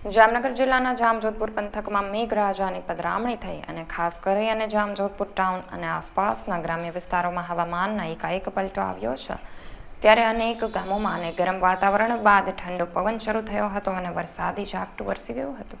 જામનગર જિલ્લાના જામજોધપુર પંથકમાં મેઘરાજાની પધરામણી થઈ અને ખાસ કરી અને જામજોધપુર ટાઉન અને આસપાસના ગ્રામ્ય વિસ્તારોમાં હવામાનના એકાએક પલટો આવ્યો છે. ત્યારે અનેક ગામોમાં અને ગરમ વાતાવરણ બાદ ઠંડો પવન શરૂ થયો હતો અને વરસાદી ઝાપટું વરસી ગયું હતું.